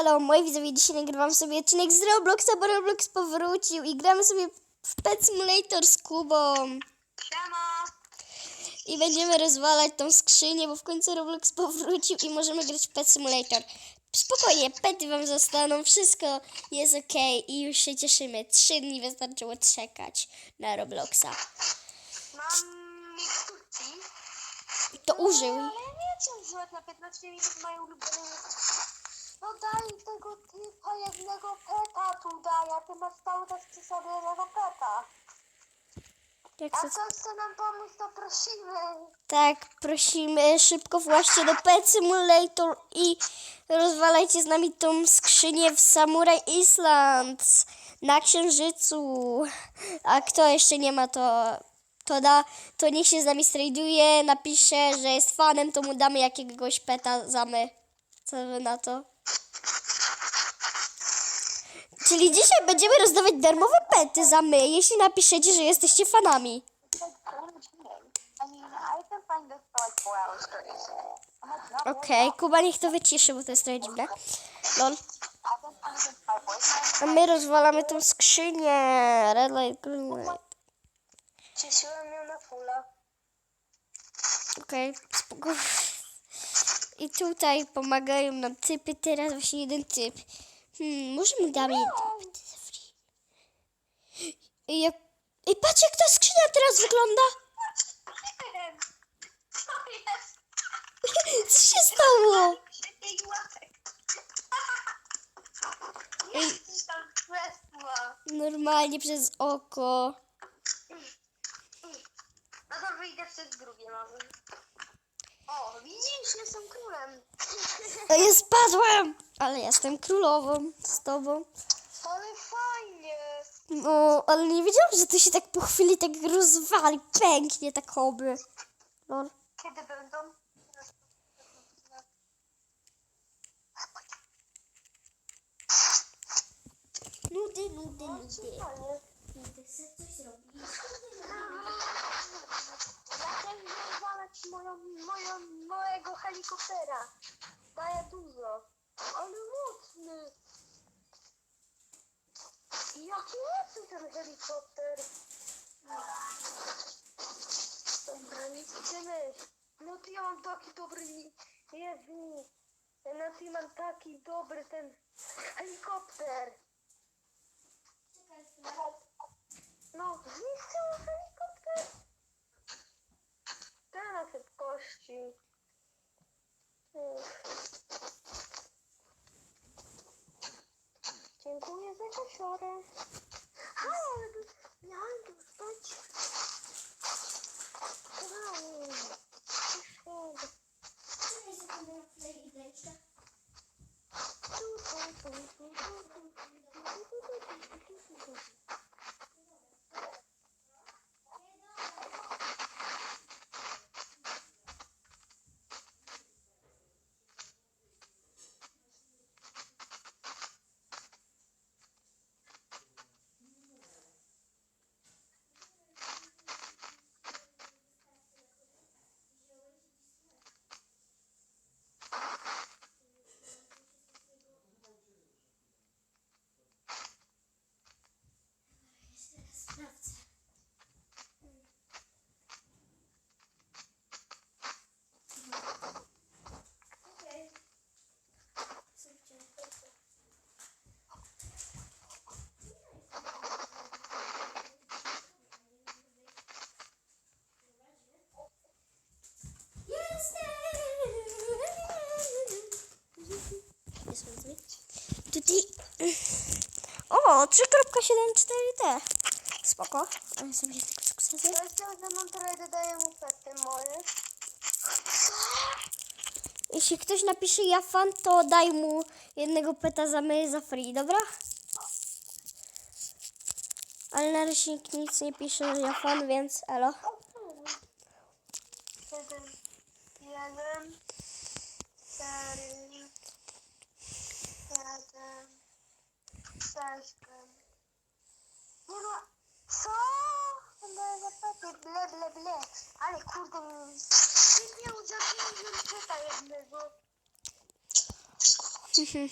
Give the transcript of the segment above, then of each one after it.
Elo, moi widzowie, dzisiaj nagrywam sobie odcinek z Robloxa, bo Roblox powrócił i gramy sobie w Pet Simulator z Kubą. Siema! I będziemy rozwalać tą skrzynię, bo w końcu Roblox powrócił i możemy grać w Pet Simulator. Spokojnie, pety wam zostaną, wszystko jest ok i już się cieszymy. Trzy dni wystarczyło czekać na Robloxa. Mam miksturki. To użył. Ale nie używać na 15 minut moje ulubione. No daj tego typa jednego peta tu daj, a ty masz cały czas przy sobie jednego peta. Jak A co chce nam pomóc, to prosimy. Tak, prosimy szybko właśnie do Pet Simulator i rozwalajcie z nami tą skrzynię w Samurai Island na Księżycu. A kto jeszcze nie ma, to, to da, to niech się z nami strajduje, napisze, że jest fanem, to mu damy jakiegoś peta za my. Co wy na to? Czyli dzisiaj będziemy rozdawać darmowe pety za my, jeśli napiszecie, że jesteście fanami. Okej, Kuba niech to wyciszy, bo to jest trochę dziwne. Lol. A my rozwalamy tą skrzynię. Red light, green light. Cieszyłem ją na fulla. Okej, spoko. I tutaj pomagają nam typy. Teraz właśnie jeden typ. Hmm, może mu damy jeden typ. I jak... I patrz jak ta skrzynia teraz wygląda. Co się stało? Normalnie przez oko. No to wyjdę przez drugie może. O, widzisz, jestem królem. Ja spadłem! Ale jestem królową z tobą. Ale fajnie. No, ale nie wiedziałam, że to się tak po chwili tak rozwali. Pęknie tak oby. Lol. Kiedy będą? Nudy, nudy, nudy. Nudy, chcę coś zrobić. Ja wywalać moją, moją, mojego helikoptera. Daje dużo. Ale mocny. Jaki mocny ten helikopter. Dobra, nic idziemy. No ty ja mam taki dobry... ni- Jezu. No ty mam taki dobry ten helikopter. No, zniszczył helikopter. Na szybkości. Uff. Dziękuję za kasiorę. Ale tu miałem tu stać. Wow. Proszę. Tutaj. O, 3.74T. Spoko. Ale sobie z tego sukcesu. Ja chciałam, że Monterey dodaje mu pety moje. Jeśli ktoś napisze ja fan, to daj mu jednego peta za my za free, dobra? Ale na razie nikt nic nie pisze, że ja fan, więc elo. Mhm.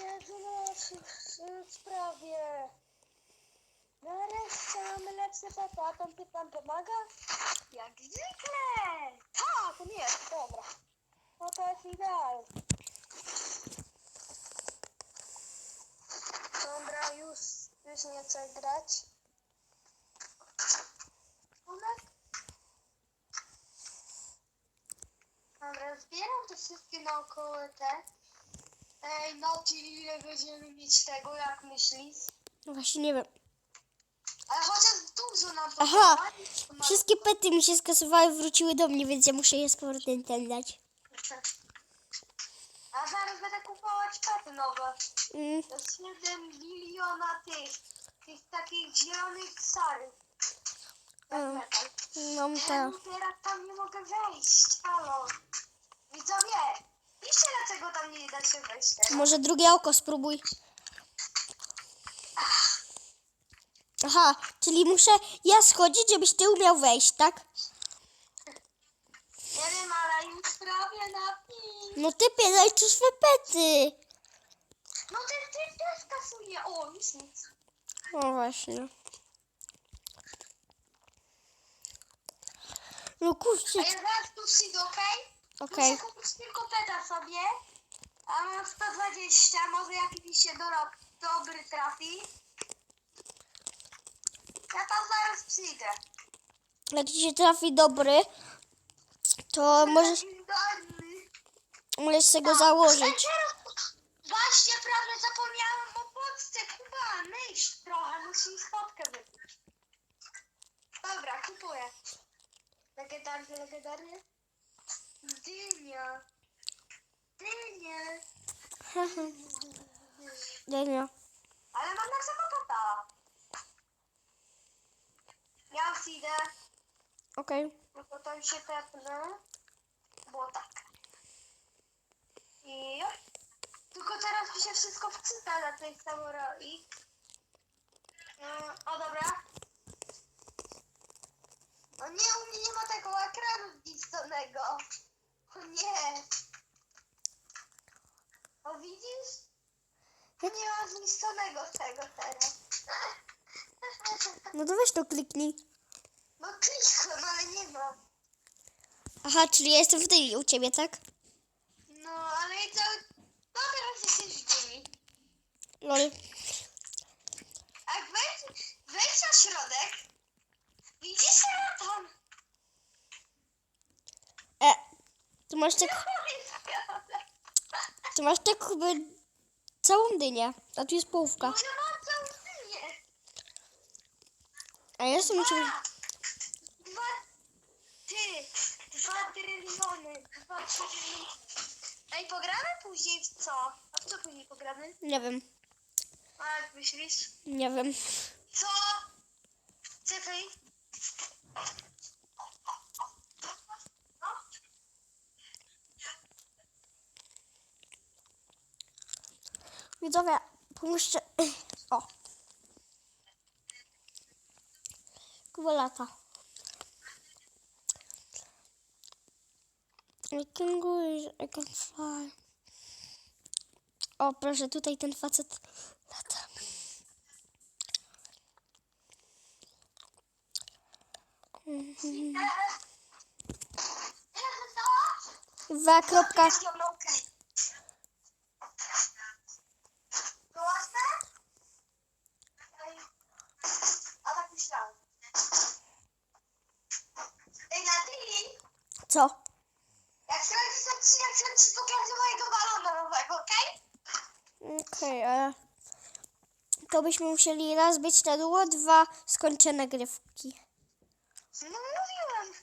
Jezu. Nareszcie no, mamy lepszy peta, a ten pyt pomaga? Jak zwykle! Tak, nie, dobra. No to jest ideal. Dobra, już, już nie chcę grać. Dobra, zbieram te wszystkie naokoło te. Ej, no ty ile będziemy mieć tego, jak myślisz? No właśnie nie wiem. Ale chociaż dużo nam Aha, to ma- Wszystkie pety mi się skasowały, wróciły do mnie, więc ja muszę je z powrotem ten dać. A zaraz będę kupować pety nowe. Mm, To jest 7 miliona tych, tych takich zielonych sarów. Mam Ja to. teraz tam nie mogę wejść, halo. Widzowie, piszcie dlaczego tam nie da się wejść teraz. Może drugie oko spróbuj. Aha, czyli muszę ja schodzić, żebyś ty umiał wejść, tak? Nie wiem, ale już prawie na pin. No typie, daj tu swe pety. No ten ty też kasuje. O, już nic. No właśnie. No kurczę, ja zaraz tu przyjdę, okej? okej. Muszę kupić tylko peta sobie. A mam 120, może jakiś się dorok dobry trafi. Ja tam zaraz przyjdę. Jak ci się trafi dobry, to możesz, Legendarny. możesz sobie go Ej, założyć. Właśnie prawie zapomniałam o podce. Kuba, myśl trochę, musisz fotkę wypić. Dobra, kupuję. Legendarny, legendarny. Dynia. Dynia. Nie. Ale mam na samopata. Ja już idę, Okej. no to tam się tepnę. Bo tak. I tylko teraz mi się wszystko wczyta na tej samuroi. Mm, O dobra. O nie, u mnie nie ma tego ekranu zniszczonego. O nie. O widzisz? Nie ma zniszczonego tego teraz. No to weź to kliknij. No klikłem, ale nie ma. Aha, czyli ja jestem w tej u ciebie, tak? No, ale i to... No teraz jesteś w dymi. Lol. Jak wejdź, wejdź na środek, widzisz tam. E, tu masz tak, tu masz tak chyba całą dynię, a tu jest połówka. Dynię. A ja jestem ciebie. Dwa, ty, dwa tryliony, dwa tryliony. Ej, pogramy później w co? A w co później pogramy? Nie wiem, A jak myślisz? nie wiem. Co? Czekaj. No. Widzowie, pomóżcie. O. Kuba lata. O, proszę, tutaj ten facet lata. Mhm. Dwa kropka. Jest ją, no okej. To łatwe? Ej, A tak myślałam. Ej, Nadili, Co? jak sprawdzisz odcinek, to ci pokażę mojego balona nowego, okej? Okej, ale to byśmy musieli raz być na długo, dwa skończone grywki. No mówiłem.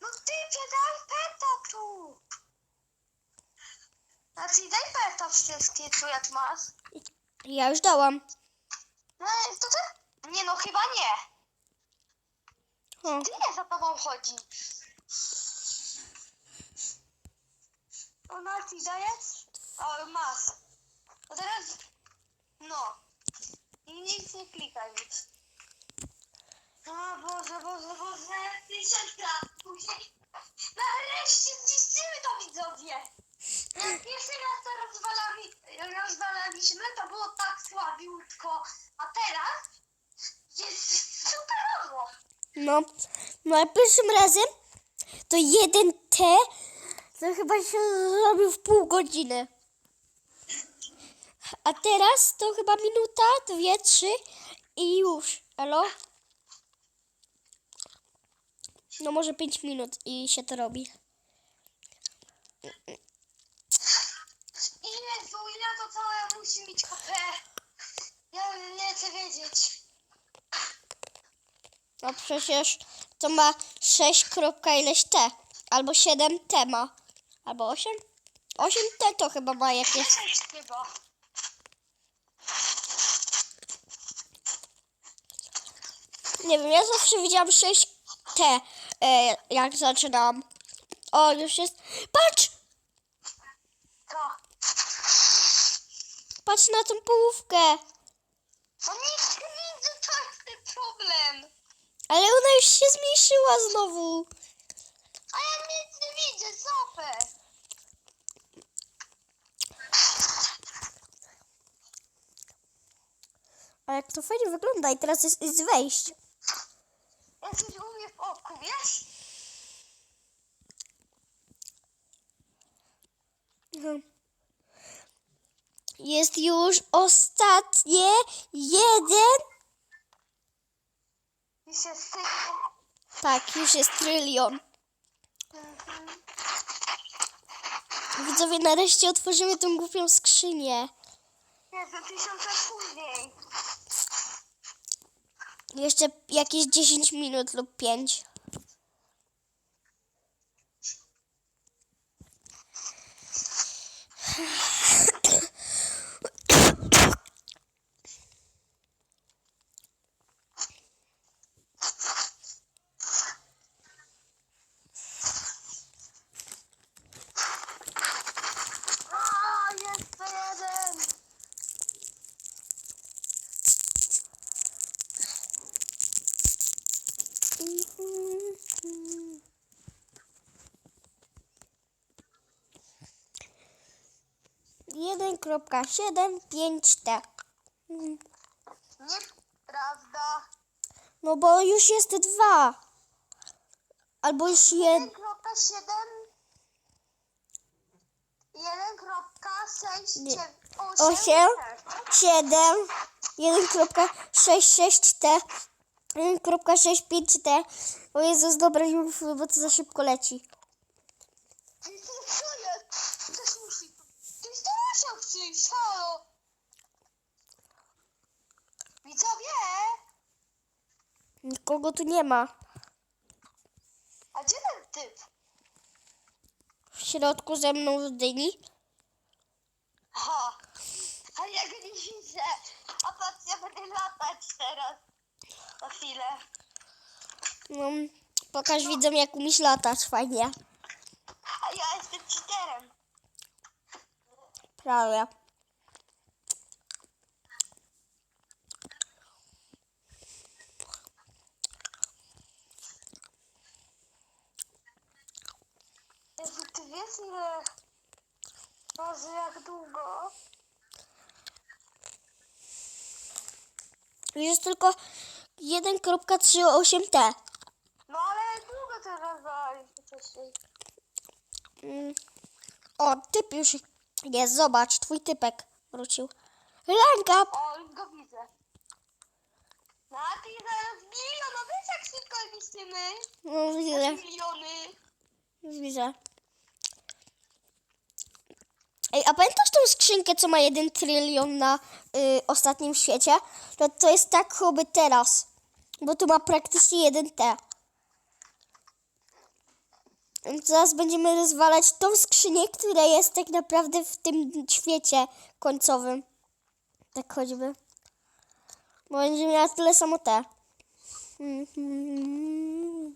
No ty, daj peta tu. A ty daj peta wszystkie tu, jak masz. Ja już dałam. No, to ty? Nie no, chyba nie. O, Ty nie za tobą chodzi. Ona ci daje? O, masz. To teraz... No. Nic nie klikaj nic. O Boże, Boże, Boże. Tysiączka. Później... Nareszcie zniszczymy to widzowie. Jak pierwszy raz to rozwalali, rozwalaliśmy, to było tak słabiutko. A teraz No, no ale pierwszym razem to jeden T to chyba się zrobił w pół godziny. A teraz to chyba minuta, dwie, trzy i już. Elo? No może pięć minut i się to robi. Jezu, ile to całe musi mieć KP? Ja nie chcę wiedzieć. No przecież to ma 6 kropka ileś T. Albo 7 T ma. Albo 8? 8 T to chyba ma jakieś. Sześć chyba. Nie wiem, ja zawsze widziałam 6 T, e, jak zaczynam. O, już jest. Patrz! Co? Patrz na tą połówkę. To nic nie widzę, to jest ten problem. Ale ona już się zmniejszyła znowu. A ja nic nie widzę, zapę. A jak to fajnie wygląda i teraz jest, jest wejść. Ja coś umiem w oku, wiesz? Mhm. Jest już ostatnie jeden. Się sypie. Tak, już jest trylion. Widzowie, nareszcie otworzymy tą głupią skrzynię. Jezu, tysiąc lat później. Jeszcze jakieś 10 minut lub 5. 3.75T. Nieprawda. Tak. Mhm. No bo już jest dwa. Albo już jeden. 1.7 1.6 8 7 1.66T 1.65T O Jezus, dobra, już, bo to za szybko leci. Nikogo tu nie ma. A gdzie ten typ? W środku ze mną w dyni. A ja go nie widzę! A patrz, ja będę latać teraz. Na chwilę. No, pokaż widzom, jak umiesz latać fajnie. A ja jestem cheaterem. Prawie. Wiesz ile... Boże, jak długo? Jest tylko 1.38T. No ale długo to rozwalaliśmy wcześniej. Mm. O, typ już jest, zobacz, twój typek wrócił. Ranka! O, już go widzę. No a ty zaraz milion, no wiesz jak szybko liczymy? No, widzę, Miliony. widzę. Ej, a pamiętasz tą skrzynkę, co ma 1 trylion na y, ostatnim świecie? To, to jest tak chyba teraz, bo tu ma praktycznie 1T. Więc Zaraz będziemy rozwalać tą skrzynię, która jest tak naprawdę w tym świecie końcowym. Tak choćby. Bo będzie miała tyle samo T. Mhm.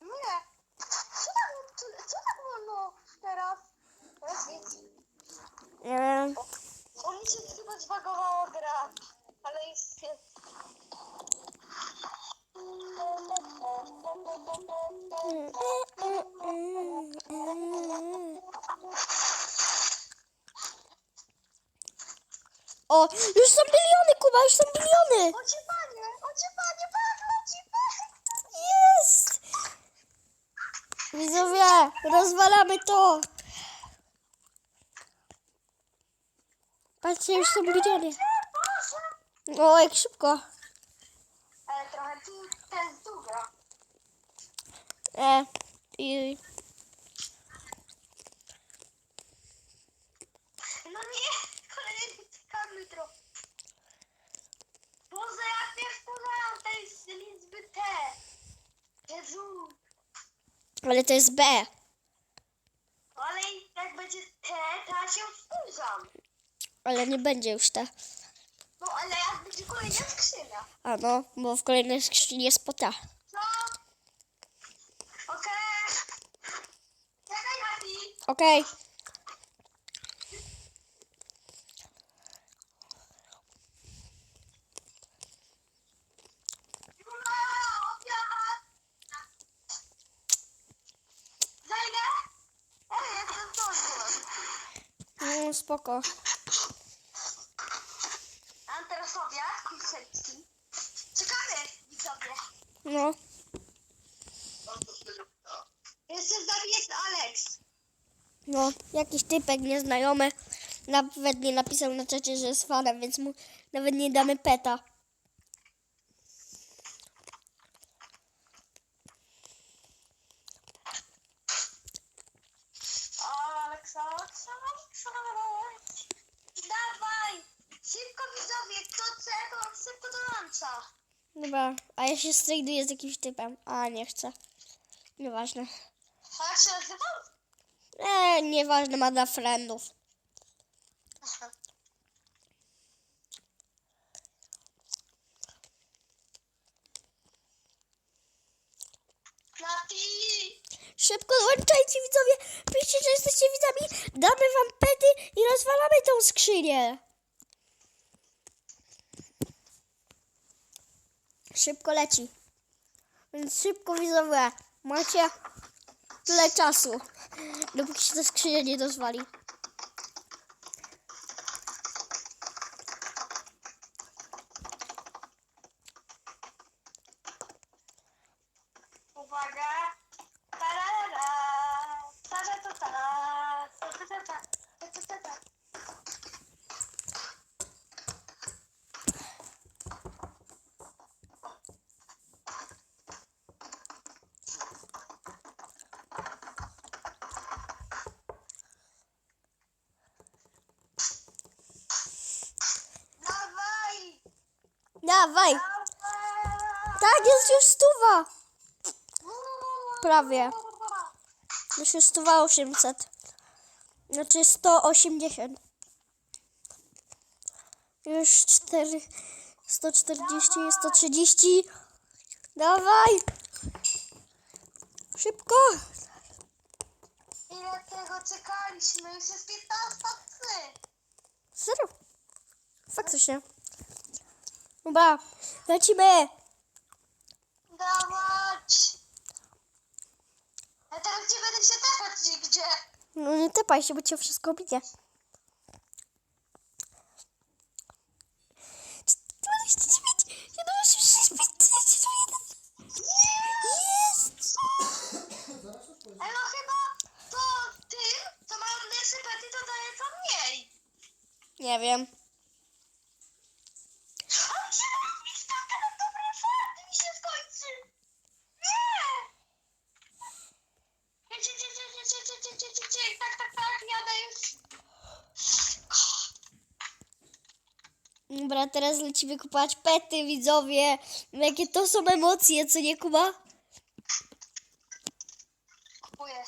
Nie. Co tak, co, co tak wolno teraz? Teraz nic. Nie wiem. O mi się chyba zbagowała gra. Ale jest... jest. O, już są biliony, Kuba, już są biliony. Ocie panie, ocie panie, patrz, ocie panie. Jest! Widzowie, rozwalamy to. Patrzcie, już są biliony. O, jak szybko. Ale trochę to jest długo. E, i, No nie, kolejny czekamy trochę. Boże, jak nie wpłynęłam tej z liczby T. Jezu. Ale to jest B. Ale jak będzie T, to ja się wkurzam. Ale nie będzie już ta. No ale jak będzie kolejna skrzynia. A no, bo w kolejnej skrzyni jest pota. No. Okej. Czekaj, Mati. Okej. Zajdę? Ej, jestem zdolny. Mm, spoko. Mam teraz obiad, kurczęcki. Czekamy, widzowie. No. Jeszcze z nami jest Alex. No, jakiś typek nieznajomy nawet nie napisał na czacie, że jest fanem, więc mu nawet nie damy peta. Alex, Alex, Alex, Alex. Dawaj! Szybko widzowie, kto chce, to szybko dołącza. Dobra, a ja się strajduję z jakimś typem. A, nie chcę. Nieważne. A jak się nazywał? Eee, nieważne, ma dla friendów. Szybko dołączajcie widzowie. Piszcie, że jesteście widzami. Damy wam pety i rozwalamy tą skrzynię. Szybko leci. Więc szybko widzowie. Macie tyle czasu. Dopóki się ta skrzynia nie rozwali. Tak, jest już stuwa. Prawie. Już jest stuwa 800. Znaczy 180. Już 4, 140, 130. Dawaj. Szybko. Ile tego czekaliśmy? Już jest 15 Zero. Faktycznie. Dobra, lecimy. Dawać! Ja teraz nie będę się tepać nigdzie. No nie tepaj się, bo cię wszystko bije. 49, 76, 51. Jest! Ale no chyba to tym, co mają mniejsze pety, to daje co mniej. Nie wiem. Teraz lecimy kupować pety, widzowie. Jakie to są emocje, co nie, Kuba? Kupuję.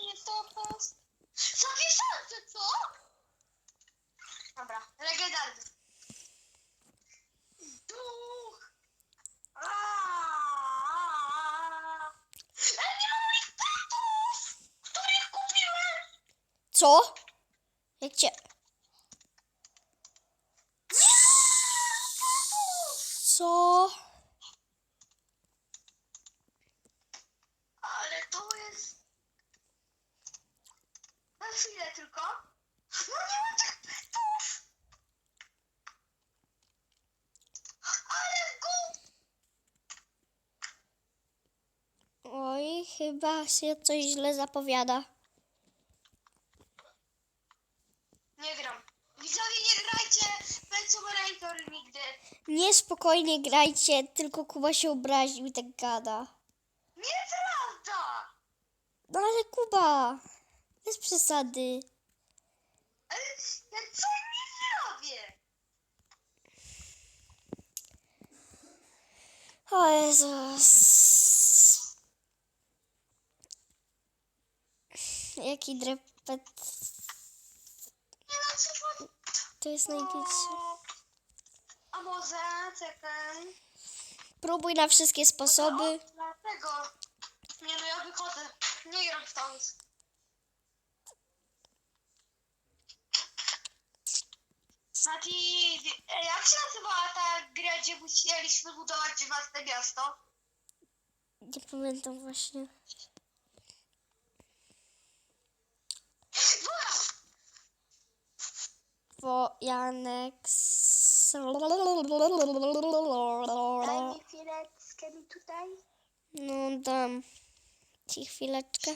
Nie to co? Dobra, legendarny. Duch. Aaaa. Ej, nie mam petów, których kupiłem. Co? Jak cię... Co? Ale to jest... Na chwilę tylko. No nie ma tych petów! Ale go... Oj, chyba się coś źle zapowiada. Nie gram. Widzowie, nie Simulator nigdy. Nie spokojnie grajcie, tylko Kuba się obraził i tak gada. Nieprawda! No ale Kuba, bez przesady. Ale ja co nie zrobię? O Jezus. Jaki drepet. Nie na przykład... To jest najgorsze. A może, czekaj. Próbuj na wszystkie sposoby. O, Dlatego. Nie no, ja wychodzę. Nie gram stąd. Mati, jak się nazywała ta gra, gdzie musieliśmy budować własne miasto? Nie pamiętam właśnie. Wojanek. Daj mi chwileczkę mi tutaj. No dam ci chwileczkę.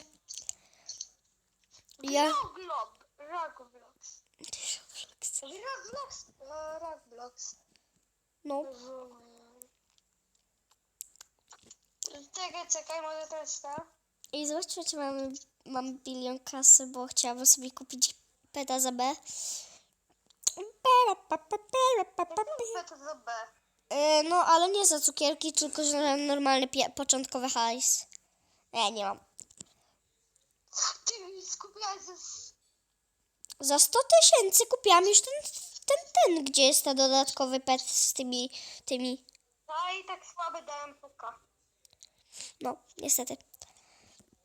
Ja. Roblox. Roblox. Roblox. Roblox. No. Czekaj, czekaj, może to jest ta? I zobaczcie, czy mamy, mam bilion kasy, bo chciałabym sobie kupić peta za B. to za B. E, No, ale nie za cukierki, tylko za normalny pie- początkowy hajs. Nie, nie mam. Ty skupiłaś ze... Za 100 tysięcy kupiłam już ten, ten, ten, gdzie jest ten dodatkowy pet z tymi, tymi. No i tak słabe dałem puka. No, niestety.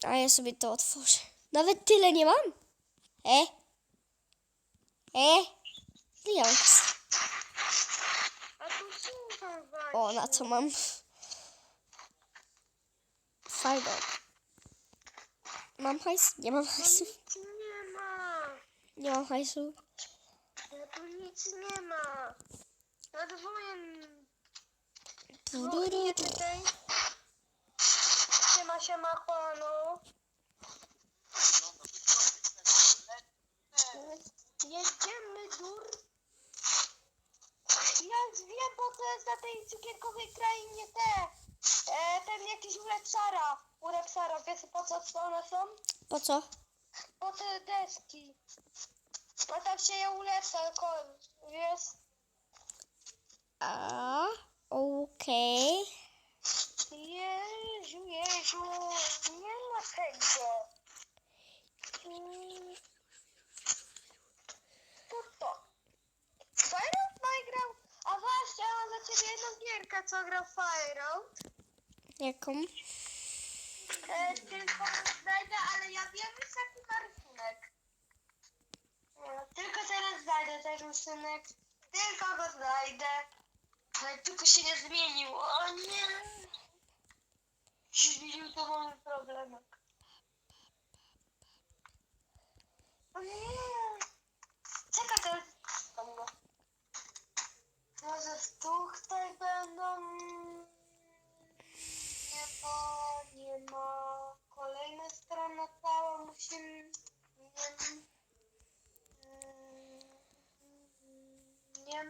A ja sobie to otworzę. Nawet tyle nie mam. E? E? Lions. A tu super właśnie. O, na co mam? Fajno. Mam hajs? Nie mam hajsu. Nic nie ma. Nie mam hajsu. Ja tu nic nie ma. Nadwojem. Tuduru. Nie tutaj. Siema, siema, chłanu. Jedziemy dur. Ja już wiem, bo to jest na tej cukierkowej krainie te. E, ten jakiś ulepszara. Ulepszara, wiesz po co one są? Po co? Po te deski. A tam się je ulepsza, wiesz. A, okej. Jezu, Jezu, nie ma tego. Mm. To to. A właśnie, mam dla ciebie jedną gierkę, co grał Fireout. Jaką? E, tylko znajdę, ale ja wiem już jaki ma rysunek. No, tylko teraz znajdę ten rysunek. Tylko go znajdę. Ale tylko się nie zmienił. O nie. Się zmienił, to mamy problemek. O nie. Czekaj, to jest... Może tu tutaj będą... Nie ma, nie ma. Kolejna strona cała musimy... Nie, Mm, nie,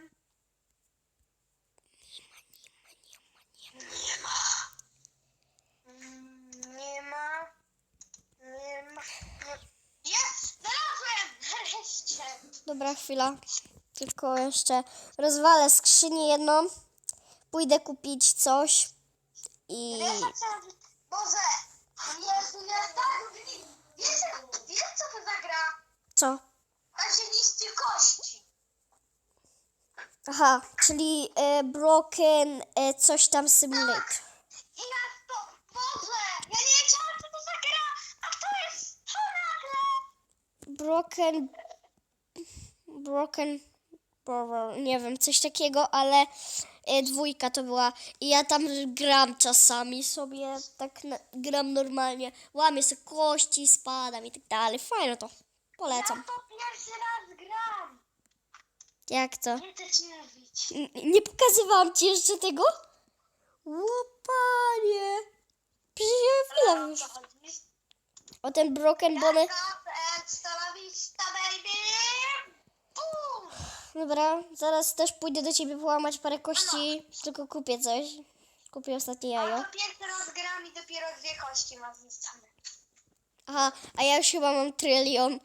nie ma. Mm, Nie ma. Nie ma. Nie. Jest! Znalazłem! Nareszcie! Dobra, chwila. Tylko jeszcze rozwalę skrzynię jedną. Pójdę kupić coś. I... Wiesz, co. Boże! Jezu, ja tak... Wiesz, wiesz co to za gra? Co? A się niszczy kości. Aha, czyli e, Broken e, coś tam Simulator. I ja to... Boże! Ja nie wiedziałam, co to za gra! A to jest... Co nagle? Broken. Broken. Nie wiem, coś takiego, ale e, dwójka to była. I ja tam gram czasami sobie, tak na, gram normalnie. Łamię sobie kości, spadam i tak dalej. Fajno to. Polecam. Ja to pierwszy raz gram. Jak to? Nie chcę ci mówić. N- nie pokazywałam ci jeszcze tego? Łopanie. Przecież ja już. O ten broken bony. Hasta la vista, baby! Dobra, zaraz też pójdę do ciebie połamać parę kości, tylko kupię coś. Kupię ostatnie Ja jajo. to pierwszy raz gram i dopiero dwie kości ma zniszczone. Aha, a ja już chyba mam trylion.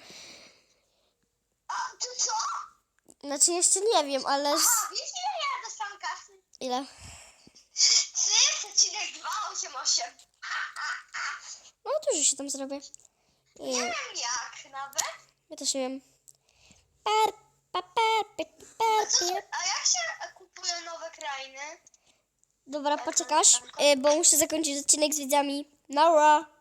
A, to co? Znaczy jeszcze nie wiem, ale... Z... A, wiesz ile ja dostałam kasy? Ile? 3,288. No dużo się tam zrobię. Nie I wiem jak nawet. ja też nie wiem. Per, pa, per, per, per, A, co, a jak się kupuje nowe krainy? Dobra, poczekasz, y, bo muszę zakończyć odcinek z widzami. Nara!